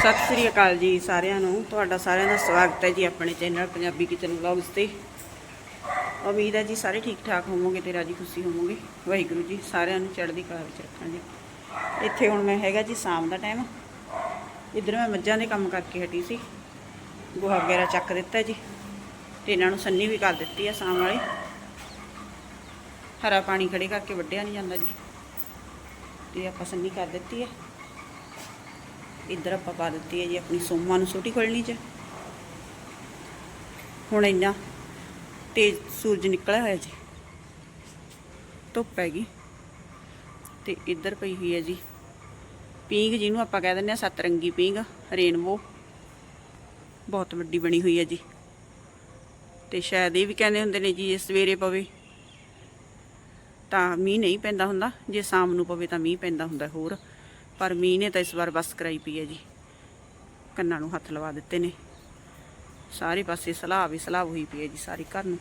ਸਤਿ ਸ੍ਰੀ ਅਕਾਲ ਜੀ ਸਾਰਿਆਂ ਨੂੰ। ਤੁਹਾਡਾ ਸਾਰਿਆਂ ਦਾ ਸਵਾਗਤ ਹੈ ਜੀ ਆਪਣੇ ਚੈਨਲ ਪੰਜਾਬੀ ਕਿਚਨ ਵਲੌਗਸ ਤੇ। ਉਮੀਦ ਹੈ ਜੀ ਸਾਰੇ ਠੀਕ ਠਾਕ ਹੋਵੋਗੇ ਤੇ ਰਾਜੀ ਖੁਸ਼ੀ ਹੋਵੋਗੇ। ਵਾਹਿਗੁਰੂ ਜੀ ਸਾਰਿਆਂ ਨੂੰ ਚੜ੍ਹਦੀ ਕਲਾ ਵਿੱਚ ਰੱਖਾਂ ਜੀ। ਇੱਥੇ ਹੁਣ ਮੈਂ ਹੈਗਾ ਜੀ ਸ਼ਾਮ ਦਾ ਟਾਈਮ ਇੱਧਰ ਮੈਂ ਮੱਝਾਂ ਦੇ ਕੰਮ ਕਰਕੇ ਹਟੀ ਸੀ। ਗੋਹਾ ਵਗੈਰਾ ਚੱਕ ਦਿੱਤਾ ਜੀ ਤੇ ਇਹਨਾਂ ਨੂੰ ਸੰਨੀ ਵੀ ਕਰ ਦਿੱਤੀ ਆ ਸ਼ਾਮ ਵਾਲੇ। ਹਰਾ ਪਾਣੀ ਖੜੇ ਕਰਕੇ ਵੱਢਿਆ ਨਹੀਂ ਜਾਂਦਾ ਜੀ। ਤੇ ਆਪਾਂ ਸੰਨੀ ਕਰ ਦਿੱਤੀ ਹੈ ਇੱਧਰ ਆਪਾਂ ਪਾ ਦਿੱਤੀ ਹੈ ਜੀ ਆਪਣੀ ਸੋਮਾ ਨੂੰ ਛੋਟੀ ਖੋਲਣੀ ਚ। ਹੁਣ ਇੰਨਾ ਤੇਜ਼ ਸੂਰਜ ਨਿਕਲਿਆ ਹੋਇਆ ਜੀ। ਧੁੱਪ ਹੈਗੀ ਤੇ ਇੱਧਰ ਪਈ ਹੋਈ ਹੈ ਜੀ। ਪੀਂਗ ਜਿਹਨੂੰ ਆਪਾਂ ਕਹਿ ਦਿੰਦੇ ਆ ਸਤਰੰਗੀ ਪੀਂਗ ਰੇਨਬੋ। ਬਹੁਤ ਵੱਡੀ ਬਣੀ ਹੋਈ ਹੈ ਜੀ। ਤੇ ਸ਼ਾਇਦ ਇਹ ਵੀ ਕਹਿੰਦੇ ਹੁੰਦੇ ਨੇ ਜੀ, ਜੇ ਸਵੇਰੇ ਪਵੇ ਤਾਂ ਮੀਂਹ ਨਹੀਂ ਪੈਂਦਾ ਹੁੰਦਾ। ਜੇ ਸ਼ਾਮ ਨੂੰ ਪਵੇ ਤਾਂ ਮੀਂਹ ਪੈਂਦਾ ਹੁੰਦਾ ਹੋਰ। ਪਰ ਮੀਂਹ ਨੇ ਤਾਂ ਇਸ ਵਾਰ ਬਸ ਕਰਾਈ ਪਈ ਹੈ ਜੀ। ਕੰਨਾਂ ਨੂੰ ਹੱਥ ਲਵਾ ਦਿੱਤੇ ਨੇ। ਸਾਰੇ ਪਾਸੇ ਸਲਾਹ ਵੀ ਸਲਾਹ ਹੋਈ ਪਈ ਹੈ ਜੀ ਸਾਰੀ ਘਰ ਨੂੰ।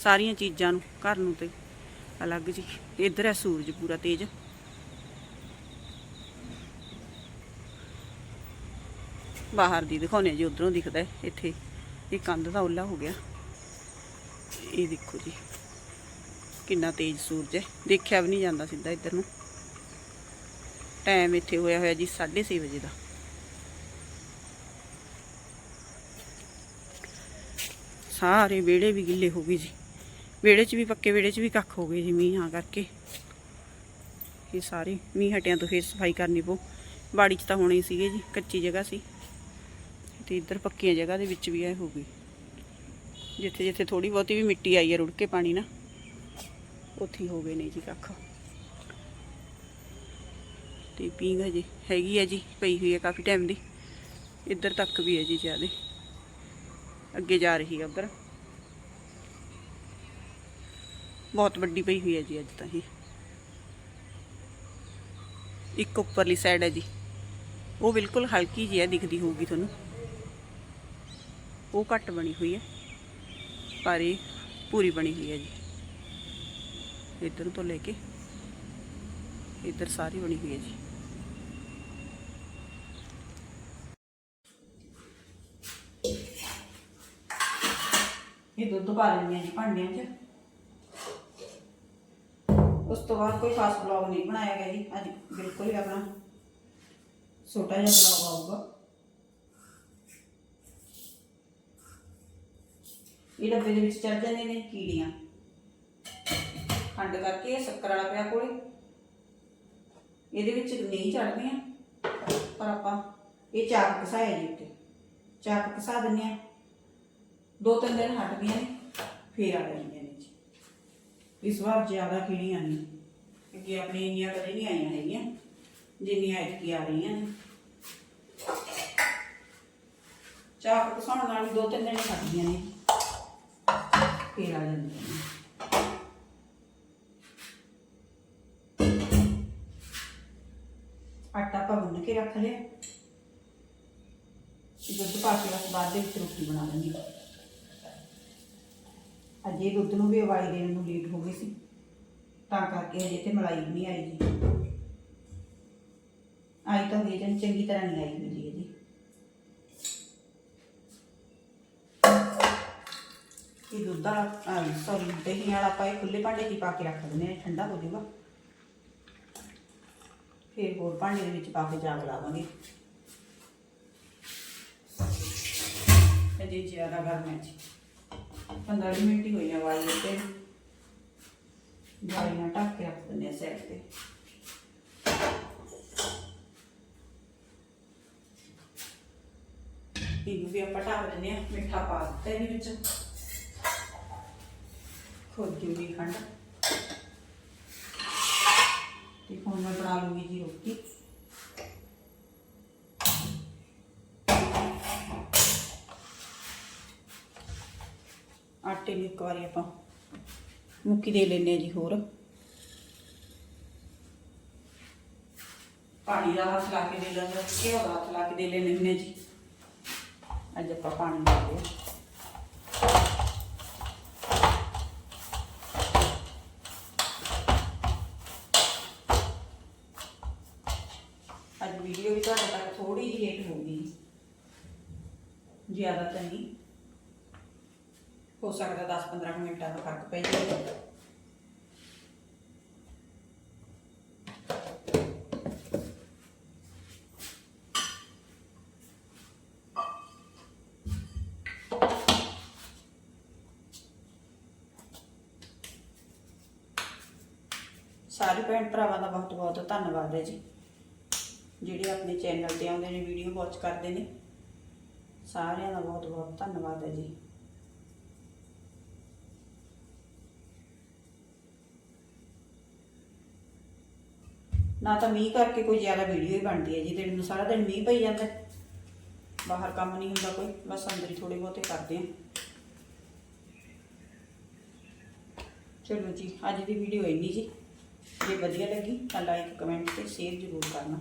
ਸਾਰੀਆਂ ਚੀਜ਼ਾਂ ਨੂੰ, ਘਰ ਨੂੰ ਤੇ ਅਲੱਗ ਜੀ। ਇੱਧਰ ਹੈ ਸੂਰਜ ਪੂਰਾ ਤੇਜ਼। ਬਾਹਰ ਦੀ ਦਿਖਾਉਣੇ ਜੀ, ਉਧਰੋਂ ਦਿਖਦਾ ਇੱਥੇ ਇਹ ਕੰਧ ਦਾ ਉੱਲਾ ਹੋ ਗਿਆ। ਇਹ ਦੇਖੋ ਜੀ, ਕਿੰਨਾ ਤੇਜ਼ ਸੂਰਜ ਹੈ। ਦੇਖਿਆ ਵੀ ਨਹੀਂ ਜਾਂਦਾ ਸਿੱਧਾ ਇੱਧਰ ਨੂੰ। ਟਾਈਮ ਇੱਥੇ ਹੋਇਆ ਹੋਇਆ ਜੀ 6:30 ਵਜੇ ਦਾ। ਸਾਰੇ ਵਿਹੜੇ ਵੀ ਗਿੱਲੇ ਹੋ ਗਏ ਜੀ। ਵਿਹੜੇ 'ਚ ਵੀ ਪੱਕੇ, ਵਿਹੜੇ 'ਚ ਵੀ ਕੱਖ ਹੋ ਗਏ ਜੀ ਮੀਂਹ ਆ ਕਰਕੇ। ਇਹ ਸਾਰੇ ਮੀਂਹ ਹਟਿਆਂ ਤੋਂ ਫੇਰ ਸਫ਼ਾਈ ਕਰਨੀ ਪਊ। ਬਾੜੀ 'ਚ ਤਾਂ ਹੋਣੇ ਸੀਗੇ ਜੀ, ਕੱਚੀ ਜਗ੍ਹਾ ਸੀ। ਤੇ ਇੱਧਰ ਪੱਕੀਆਂ ਜਗ੍ਹਾ ਦੇ ਵਿੱਚ ਵੀ ਐ ਹੋ ਗਈ ਜਿੱਥੇ ਜਿੱਥੇ ਥੋੜੀ ਬਹੁਤੀ ਵੀ ਮਿੱਟੀ ਆਈ ਹੈ ਰੁੜ ਕੇ ਪਾਣੀ ਨਾ ਉੱਥੇ ਹੋ ਗਏ ਨੇ ਜੀ ਕੱਖ। ਤੇ ਪੀਂਗ ਹਜੇ ਹੈਗੀ ਹੈ ਜੀ, ਪਈ ਹੋਈ ਹੈ ਕਾਫੀ ਟਾਈਮ ਦੀ। ਇੱਧਰ ਤੱਕ ਵੀ ਹੈ ਜੀ ਜਿਆਦੇ। ਅੱਗੇ ਜਾ ਰਹੀ ਆ ਉੱਧਰ। ਬਹੁਤ ਵੱਡੀ ਪਈ ਹੋਈ ਹੈ ਜੀ ਅੱਜ ਤਾਂ ਇਹ। ਇੱਕ ਉੱਪਰਲੀ ਸਾਈਡ ਹੈ ਜੀ। ਉਹ ਬਿਲਕੁਲ ਹਲਕੀ ਜਿਹੀ ਹੈ ਦਿਖਦੀ ਹੋਊਗੀ ਤੁਹਾਨੂੰ। ਉਹ ਘੱਟ ਬਣੀ ਹੋਈ ਹੈ ਪਰ ਇਹ ਪੂਰੀ ਬਣੀ ਹੋਈ ਹੈ ਜੀ। ਇੱਧਰ ਤੋਂ ਲੈ ਕੇ ਇੱਧਰ ਸਾਰੀ ਬਣੀ ਹੋਈ ਹੈ ਜੀ। ਇਹ ਦੁੱਧ ਪਾ ਲੈਂਦੀ ਹਾਂ ਜੀ ਭਾਂਡਿਆਂ 'ਚ। ਉਸ ਤੋਂ ਬਾਅਦ ਕੋਈ ਖਾਸ ਬਲੌਗ ਨਹੀਂ ਬਣਾਇਆ ਗਿਆ ਜੀ। ਅੱਜ ਬਿਲਕੁਲ ਹੀ ਆਪਣਾ ਛੋਟਾ ਜਿਹਾ ਬਲੌਗ ਆਊਗਾ। ਇਹ ਡੱਬੇ ਦੇ ਵਿੱਚ ਚੜ ਜਾਂਦੇ ਨੇ ਕੀੜੀਆਂ। ਖੰਡ ਕਰਕੇ ਇਹ ਸ਼ੱਕਰ ਵਾਲਾ ਪਿਆ ਕੋਲੇ। ਇਹਦੇ ਵਿੱਚ ਨਹੀਂ ਚੜਦੀਆਂ ਪਰ ਆਪਾਂ ਇਹ ਚਾਕ ਘਸਾਇਆ ਜੀ ਉੱਤੇ। ਚਾਕ ਘਸਾ ਦਿੰਦੇ ਆ ਦੋ ਤਿੰਨ ਦਿਨ ਹਟ ਗਈਆਂ ਨੇ, ਫੇਰ ਆ ਜਾਂਦੀਆਂ ਨੇ ਜੀ। ਇਸ ਵਾਰ ਜ਼ਿਆਦਾ ਕਿਹੜੀਆਂ ਨਹੀਂ, ਕਿਉਂਕਿ ਆਪਣੀ ਇੰਨੀਆਂ ਕਦੇ ਨਹੀਂ ਆਈਆਂ ਹੈਗੀਆਂ, ਜਿੰਨੀਆਂ ਇਤਕੀ ਆ ਰਹੀਆਂ ਨੇ। ਚਾਕ ਘਸਾਉਣ ਨਾਲ ਵੀ ਦੋ ਤਿੰਨ ਦਿਨ ਹਟ ਗਈਆਂ ਨੇ, ਫੇਰ ਆ ਜਾਂਦੀਆਂ ਨੇ। ਆਟਾ ਆਪਾਂ ਗੁੰਨ ਕੇ ਰੱਖ ਲਿਆ। ਦੁੱਧ ਪਾ ਕੇ ਬਸ ਬਾਅਦ ਦੇ ਵਿੱਚ ਰੋਟੀ ਬਣਾ ਲਾਂਗੇ ਅੱਜ ਇਹ ਦੁੱਧ ਨੂੰ ਵੀ ਉਬਾਲੀ ਦੇਣ ਨੂੰ ਲੇਟ ਹੋ ਗਈ ਸੀ। ਤਾਂ ਕਰਕੇ ਹਜੇ ਤੇ ਮਲਾਈ ਵੀ ਨਹੀਂ ਆਈ ਜੀ। ਆਈ ਤਾਂ ਹੋਈ ਜਨ ਚੰਗੀ ਤਰ੍ਹਾਂ ਨਹੀਂ ਆਈ ਹੋਈ ਜੀ ਇਹਦੀ ਇਹ ਦੁੱਧ ਵਾਲਾ ਸੌਰੀ ਦਹੀਂ ਵਾਲਾ ਆਪਾਂ ਇਹ ਖੁੱਲੇ ਭਾਂਡੇ 'ਚ ਹੀ ਪਾ ਕੇ ਰੱਖ ਦਿੰਦੇ ਹਾਂ, ਠੰਡਾ ਹੋ ਜਾਊਗਾ। ਫਿਰ ਹੋਰ ਭਾਂਡੇ ਦੇ ਵਿੱਚ ਪਾ ਕੇ ਜਾਗ ਲਾਵਾਂਗੇ ਅਜੇ ਜ਼ਿਆਦਾ ਗਰਮ ਹੈ ਜੀ। 15 ਮਿੰਟ ਹੀ ਹੋਈ ਵਾਲੀ ਤੇ ਵਾਲੀ ਨਾਲ ਢੱਕ ਕੇ ਰੱਖ ਦਿੰਦੇ ਆ ਸਾਈਡ ਤੇ। ਇਹਨੂੰ ਵੀ ਆਪਾਂ ਢੱਕ ਦਿੰਦੇ ਆ, ਮਿੱਠਾ ਪਾ ਦਿੱਤਾ ਇਹਦੇ ਵਿੱਚ। ਖੋਦ ਜੂਗੀ ਖੰਡ। ਤੇ ਹੁਣ ਮੈਂ ਬਣਾ ਲੂੰਗੀ ਜੀ ਰੋਟੀ। ਆਟੇ ਨੂੰ ਇੱਕ ਵਾਰੀ ਆਪਾਂ ਮੁੱਕੀ ਦੇ ਲੈਨੇ ਆ ਜੀ ਹੋਰ। ਪਾਣੀ ਦਾ ਹੱਥ ਲਾ ਕੇ ਦੇ ਲੈਂਦੇ ਘਿਓ ਦਾ ਹੱਥ ਲਾ ਕੇ ਦੇ ਲੈਨੇ ਹੁੰਦੇ ਜੀ। ਅੱਜ ਆਪਾਂ ਪਾਣੀ ਲਾ ਲਿਆ। ਅੱਜ ਵੀਡੀਓ ਵੀ ਤੁਹਾਡੇ ਤੱਕ ਥੋੜੀ ਜਿਹੀ ਲੇਟ ਹੋ ਗਈ। ਜ਼ਿਆਦਾ ਤਾਂ ਨਹੀਂ। ਹੋ ਸਕਦਾ 10-15 ਮਿੰਟਾਂ ਦਾ ਫ਼ਰਕ ਪੈ ਜਾਵੇ। ਸਾਰੇ ਭੈਣ ਭਰਾਵਾਂ ਦਾ ਬਹੁਤ ਬਹੁਤ ਧੰਨਵਾਦ ਹੈ ਜੀ। ਜਿਹੜੇ ਆਪਣੇ ਚੈਨਲ ਤੇ ਆਉਂਦੇ ਨੇ ਵੀਡੀਓ ਵਾਚ ਕਰਦੇ ਨੇ, ਸਾਰਿਆਂ ਦਾ ਬਹੁਤ ਬਹੁਤ ਧੰਨਵਾਦ ਹੈ ਜੀ। ਨਾ ਤਾਂ ਮੀਂਹ ਕਰਕੇ ਕੋਈ ਜ਼ਿਆਦਾ ਵੀਡੀਓ ਹੀ ਬਣਦੀ ਹੈ ਜੀ, ਦਿਨ ਨੂੰ ਸਾਰਾ ਦਿਨ ਮੀਂਹ ਪਈ ਜਾਂਦਾ। ਬਾਹਰ ਕੰਮ ਨਹੀਂ ਹੁੰਦਾ ਕੋਈ, ਬਸ ਅੰਦਰ ਹੀ ਥੋੜੇ ਬਹੁਤੇ ਕਰਦੇ ਹਾਂ। ਚਲੋ ਜੀ, ਅੱਜ ਦੀ ਵੀਡੀਓ ਇੰਨੀ ਜੀ। ਜੇ ਵਧੀਆ ਲੱਗੀ ਤਾਂ ਲਾਈਕ ਕਮੈਂਟ ਤੇ ਸ਼ੇਅਰ ਜ਼ਰੂਰ ਕਰਨਾ।